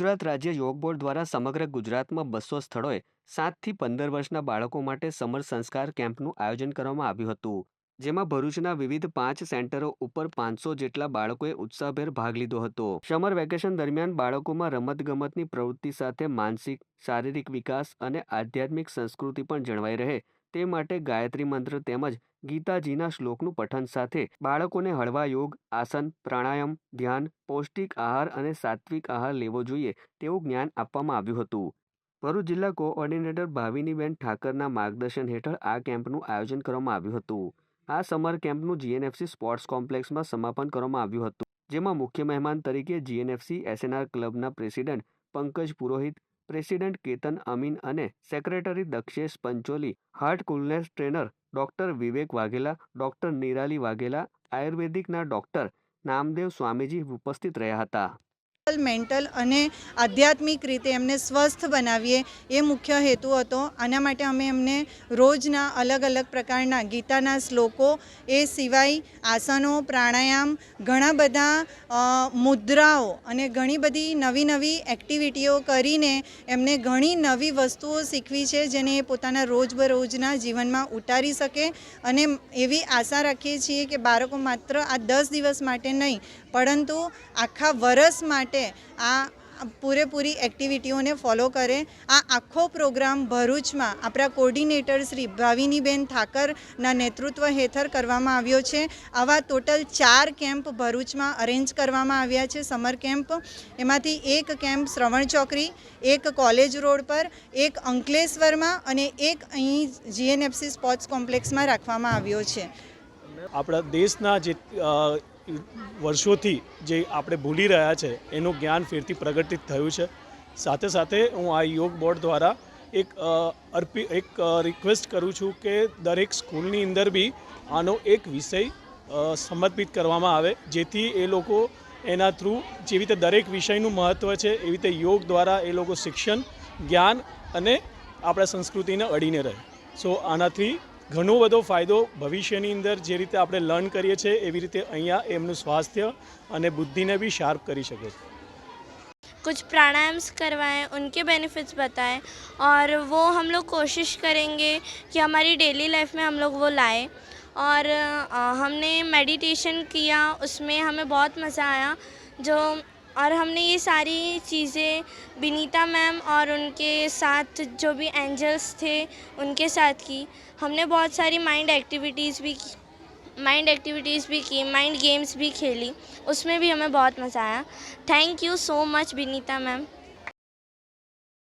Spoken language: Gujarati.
ગુજરાત રાજ્ય યોગ બોર્ડ દ્વારા સમગ્ર ગુજરાતમાં બસો સ્થળોએ સાતથી પંદર વર્ષના બાળકો માટે સમર સંસ્કાર કેમ્પનું આયોજન કરવામાં આવ્યું હતું. જેમાં ભરૂચના વિવિધ પાંચ સેન્ટરો ઉપર પાંચસો જેટલા બાળકોએ ઉત્સાહભેર ભાગ લીધો હતો. સમર વેકેશન દરમિયાન બાળકોમાં રમતગમતની પ્રવૃત્તિ સાથે માનસિક, શારીરિક વિકાસ અને આધ્યાત્મિક સંસ્કૃતિ પણ જળવાઈ રહે. તે માટે ગાયત્રી મંત્ર તેમજ ગીતાજીના શ્લોકનું પઠન સાથે બાળકોને હળવા યોગ, આસન, પ્રાણાયામ, ધ્યાન, પૌષ્ટિક આહાર અને સાત્વિક આહાર લેવો જોઈએ તેવું જ્ઞાન આપવામાં આવ્યું હતું. ભરૂચ જિલ્લા કોઓર્ડિનેટર ભાવિનીબેન ઠાકરના માર્ગદર્શન હેઠળ આ કેમ્પનું આયોજન કરવામાં આવ્યું હતું. આ સમર કેમ્પનું જીએનએફસી સ્પોર્ટ્સ કોમ્પ્લેક્સમાં સમાપન કરવામાં આવ્યું હતું, જેમાં મુખ્ય મહેમાન તરીકે જીએનએફસી એસએનઆર ક્લબના પ્રેસિડેન્ટ પંકજ પુરોહિત, પ્રેસિડેન્ટ કેતન અમીન અને secretary Dakshesh Pancholi, heart coolness trainer doctor Vivek Vaghela, doctor Nirali Vaghela, આયુર્વેદિકના doctor Namdev Swamiji ઉપસ્થિત રહ્યા હતા. મેન્ટલ અને આધ્યાત્મિક રીતે એમને સ્વસ્થ બનાવીએ એ મુખ્ય હેતુ હતો. આના માટે અમે એમને રોજના અલગ અલગ પ્રકારના ગીતાના શ્લોકો, એ સિવાય આસનો, પ્રાણાયામ, ઘણા બધા મુદ્રાઓ અને ઘણી બધી નવી નવી એક્ટિવિટીઓ કરીને એમને ઘણી નવી વસ્તુઓ શીખવી છે જેને એ પોતાના રોજબરોજના જીવનમાં ઉતારી શકે. અને એવી આશા રાખીએ છીએ કે બાળકો માત્ર આ દસ દિવસ માટે નહીં, પરંતુ આખા વરસ માટે આ પૂરેપૂરી એક્ટિવિટીઓને ફોલો કરે. આ આખો પ્રોગ્રામ ભરૂચમાં આપણા કોર્ડિનેટર શ્રી ભાવિનીબેન ઠાકરના નેતૃત્વ હેઠળ કરવામાં આવ્યો છે. આવા ટોટલ ચાર કેમ્પ ભરૂચમાં અરેન્જ કરવામાં આવ્યા છે. સમર કેમ્પ, એમાંથી એક કેમ્પ શ્રવણ ચોકડી, એક કોલેજ રોડ પર, એક અંકલેશ્વરમાં અને એક અહીં જીએનએફસી સ્પોર્ટ્સ કોમ્પ્લેક્સમાં રાખવામાં આવ્યો છે. આપણા દેશના જે વર્ષોથી જે આપણે ભૂલી રહ્યા છે, એનું જ્ઞાન ફેરથી પ્રગટિત થયું છે. સાથે સાથે હું આ યોગ બોર્ડ દ્વારા એક અર્પી, એક રિક્વેસ્ટ કરું છું કે દરેક સ્કૂલની અંદર બી આનો એક વિષય સમર્પિત કરવામાં આવે, જેથી એ લોકો એના થ્રુ જેવી રીતે દરેક વિષયનું મહત્ત્વ છે, એવી રીતે યોગ દ્વારા એ લોકો શિક્ષણ, જ્ઞાન અને આપણા સંસ્કૃતિને અડીને રહે. સો આનાથી ઘણો બધો ફાયદો ભવિષ્યની અંદર જે રીતે આપણે લર્ન કરીએ છીએ એવી રીતે અહીંયા એમનું સ્વાસ્થ્ય અને બુદ્ધિને બી શાર્પ કરી શકે છે कुछ प्राणायाम्स करवाएं उनके बेनिफिट्स बताएं और वो हम लोग कोशिश करेंगे कि हमारी डेली लाइफ में हम लोग वो लाएं और अ, हमने मेडिटेशन किया उसमें हमें बहुत मज़ा आया जो और हमने ये सारी चीज़ें विनीता मैम और उनके साथ जो भी एंजल्स थे उनके साथ की। हमने बहुत सारी माइंड एक्टिविटीज़ भी की, माइंड एक्टिविटीज़ भी की, माइंड गेम्स भी खेली, उसमें भी हमें बहुत मज़ा आया। Thank you so much Vinita ma'am.